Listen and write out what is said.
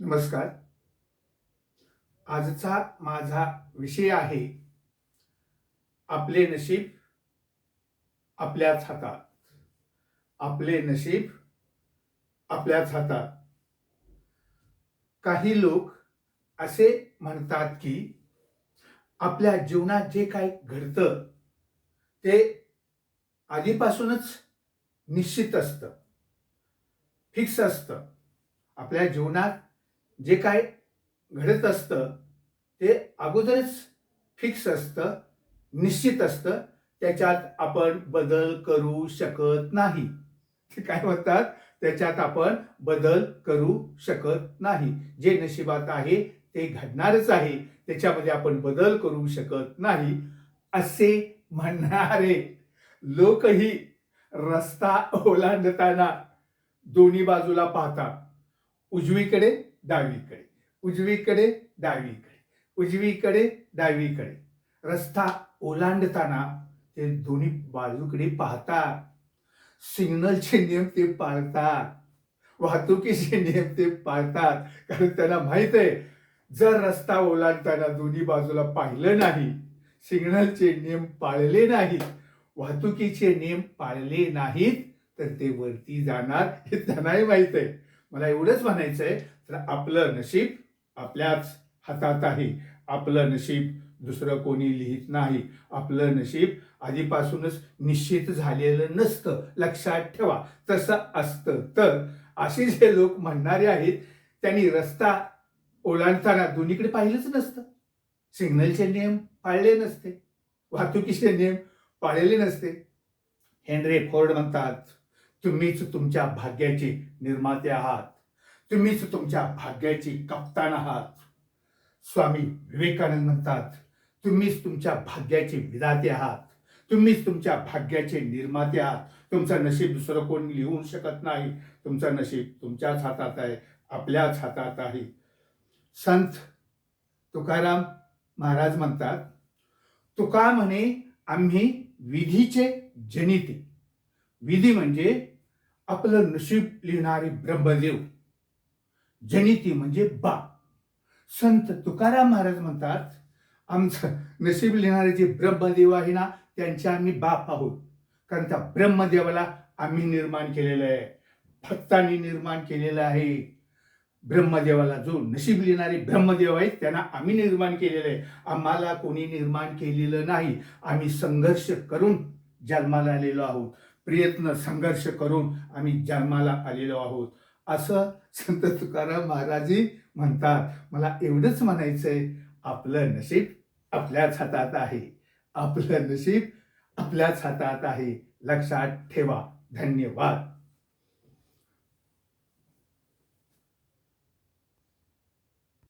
नमस्कार. आजचा माझा विषय आहे आपले नशीब आपल्याच हातात. आपले नशीब आपल्याच हातात. काही लोक असे म्हणतात की आपल्या जीवनात जे काही घडतं ते आधीपासूनच निश्चित असतं. फिक्स असतं. आपल्या जीवनात जे काय घडत असतं ते अगोदरच फिक्स असतं निश्चित असतं. त्याच्यात आपण बदल करू शकत नाही. ते काय म्हणतात? त्याच्यात आपण बदल करू शकत नाही. जे नशिबात आहे ते घडणारच आहे. त्याच्यामध्ये आपण बदल करू शकत नाही. असे म्हणणारे लोकही रस्ता ओलांडताना दोन्ही बाजूला पाहतात. उजवीकडे डावीकडे. उजवीकडे डावीकडे. उजवीकडे डावीकडे. रस्ता ओलांडताना ते दोन्ही बाजूकडे पाहतात. सिग्नलचे नियम ते पाळतात. वाहतुकीचे नियम ते पाळतात. कारण त्यांना माहीत आहे जर रस्ता ओलांडताना दोन्ही बाजूला पाहिलं नाही सिग्नलचे नियम पाळले नाहीत वाहतुकीचे नियम पाळले नाहीत तर ते वरती जाणार हे त्यांनाही माहीत आहे. मला एवढंच म्हणायचं आहे तर आपलं नशीब आपल्याच हातात आहे. आपलं नशीब दुसरं कोणी लिहित नाही. आपलं नशीब आधीपासूनच निश्चित झालेलं नसतं. लक्षात ठेवा तसं असतं. तर असे जे लोक म्हणणारे आहेत त्यांनी रस्ता ओलांडताना दोन्हीकडे पाहिलंच नसतं. सिग्नलचे नियम पाळले नसते. वाहतुकीचे नियम पाळलेले नसते. हेनरी फोर्ड म्हणतात तुम्हीच तुमच्या भाग्याचे निर्माते आहात. तुम्हीच तुमच्या भाग्याची कप्तान आहात. स्वामी विवेकानंद म्हणतात तुम्हीच तुमच्या भाग्याचे विधाते आहात. तुम्हीच तुमच्या भाग्याचे निर्माते आहात. तुमचं नशीब दुसरं कोण लिहू शकत नाही. तुमचं नशीब तुमच्याच हातात आहे आपल्याच हातात आहे. संत तुकाराम महाराज म्हणतात तुका म्हणे आम्ही विधीचे जनिते. विधी म्हणजे आपलं नशीब लिहिणारे ब्रह्मदेव. जनिती म्हणजे बाप संत तुकाराम महाराज म्हणतात आमचं नशीब लिहिणारे जे ब्रह्मदेव आहे ना त्यांचे आम्ही बाप आहोत. कारण त्या ब्रह्मदेवाला आम्ही निर्माण केलेलं आहे. भक्तांनी निर्माण केलेलं आहे. ब्रह्मदेवाला जो नशीब लिहिणारे ब्रह्मदेव आहेत त्यांना आम्ही निर्माण केलेलं आहे. आम्हाला कोणी निर्माण केलेलं नाही. आम्ही संघर्ष करून जन्माला आलेलो आहोत. प्रयत्न संघर्ष करून आम्ही जन्माला आलेलो आहोत. असं संत तुकाराम महाराजी म्हणतात. मला एवढंच म्हणायचंय आपलं नशीब आपल्याच हातात आहे. आपलं नशीब आपल्याच हातात आहे. लक्षात ठेवा. धन्यवाद.